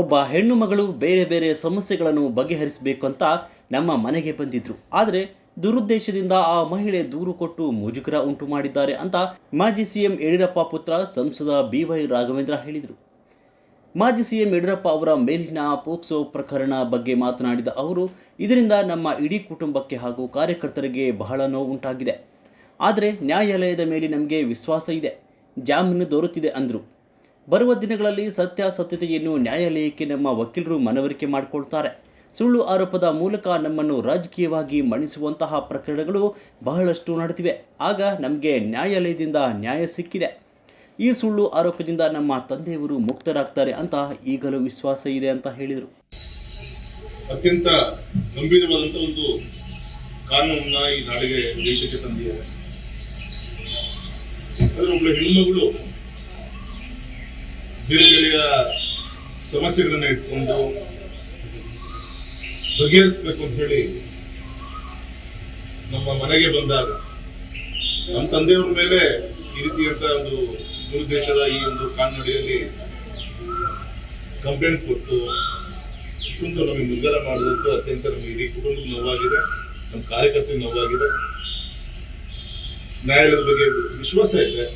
ಒಬ್ಬ ಹೆಣ್ಣು ಮಗಳು ಬೇರೆ ಬೇರೆ ಸಮಸ್ಯೆಗಳನ್ನು ಬಗೆಹರಿಸಬೇಕು ಅಂತ ನಮ್ಮ ಮನೆಗೆ ಬಂದಿದ್ರು. ಆದರೆ ದುರುದ್ದೇಶದಿಂದ ಆ ಮಹಿಳೆ ದೂರು ಕೊಟ್ಟು ಮುಜುಗರ ಉಂಟು ಮಾಡಿದ್ದಾರೆ ಅಂತ ಮಾಜಿ ಸಿಎಂ ಯಡಿಯೂರಪ್ಪ ಪುತ್ರ ಸಂಸದ ಬಿ ವೈ ರಾಘವೇಂದ್ರ ಹೇಳಿದರು. ಮಾಜಿ ಸಿಎಂ ಯಡಿಯೂರಪ್ಪ ಅವರ ಮೇಲಿನ ಪೋಕ್ಸೋ ಪ್ರಕರಣ ಬಗ್ಗೆ ಮಾತನಾಡಿದ ಅವರು, ಇದರಿಂದ ನಮ್ಮ ಇಡೀ ಕುಟುಂಬಕ್ಕೆ ಹಾಗೂ ಕಾರ್ಯಕರ್ತರಿಗೆ ಬಹಳ ನೋವು ಉಂಟಾಗಿದೆ. ಆದರೆ ನ್ಯಾಯಾಲಯದ ಮೇಲೆ ನಮಗೆ ವಿಶ್ವಾಸ ಇದೆ. ಜಾಮೀನು ದೊರೆತಿದೆ ಅಂದರು. ಬರುವ ದಿನಗಳಲ್ಲಿ ಸತ್ಯಾಸತ್ಯತೆಯನ್ನು ನ್ಯಾಯಾಲಯಕ್ಕೆ ನಮ್ಮ ವಕೀಲರು ಮನವರಿಕೆ ಮಾಡಿಕೊಳ್ತಾರೆ. ಸುಳ್ಳು ಆರೋಪದ ಮೂಲಕ ನಮ್ಮನ್ನು ರಾಜಕೀಯವಾಗಿ ಮಣಿಸುವಂತಹ ಪ್ರಕರಣಗಳು ಬಹಳಷ್ಟು ನಡೆದಿವೆ. ಆಗ ನಮಗೆ ನ್ಯಾಯಾಲಯದಿಂದ ನ್ಯಾಯ ಸಿಕ್ಕಿದೆ. ಈ ಸುಳ್ಳು ಆರೋಪದಿಂದ ನಮ್ಮ ತಂದೆಯವರು ಮುಕ್ತರಾಗ್ತಾರೆ ಅಂತ ಈಗಲೂ ವಿಶ್ವಾಸ ಇದೆ ಅಂತ ಹೇಳಿದರು. ಅತ್ಯಂತ ಗಂಭೀರವಾದಂಥ ಒಂದು ಕಾನೂನನ್ನ ಈ ನಾಡಿಗೆ ದೇಶಕ್ಕೆ ತಂದಿದ್ದಾರೆ ಆದ್ರೆ ಒಬ್ಬಳು ಹೆಣ್ಮಗಳು ಬೇರೆ ಬೇರೆಯ ಸಮಸ್ಯೆಗಳನ್ನ ಇಟ್ಕೊಂಡು ಬಗೆಹರಿಸ್ಬೇಕು ಅಂತ ಹೇಳಿ ನಮ್ಮ ಮನೆಗೆ ಬಂದಾಗ, ನಮ್ಮ ತಂದೆಯವ್ರ ಮೇಲೆ ಈ ರೀತಿಯಂತ ಒಂದು ದುರುದ್ದೇಶದ ಈ ಒಂದು ಕಾನ್ನಡಿಯಲ್ಲಿ ಕಂಪ್ಲೇಂಟ್ ಕೊಟ್ಟು, ಕುಂತು ನಮಗೆ ಮುಜುಗರ ಮಾಡಿದಂತೂ ಅತ್ಯಂತ ನಮಗೆ ಇಡೀ ಕುಟುಂಬಕ್ಕೆ ನೋವಾಗಿದೆ, ನಮ್ಮ ಕಾರ್ಯಕರ್ತರಿಗೆ ನೋವಾಗಿದೆ. ನ್ಯಾಯಾಲಯದ ಬಗ್ಗೆ ವಿಶ್ವಾಸ ಇದೆ.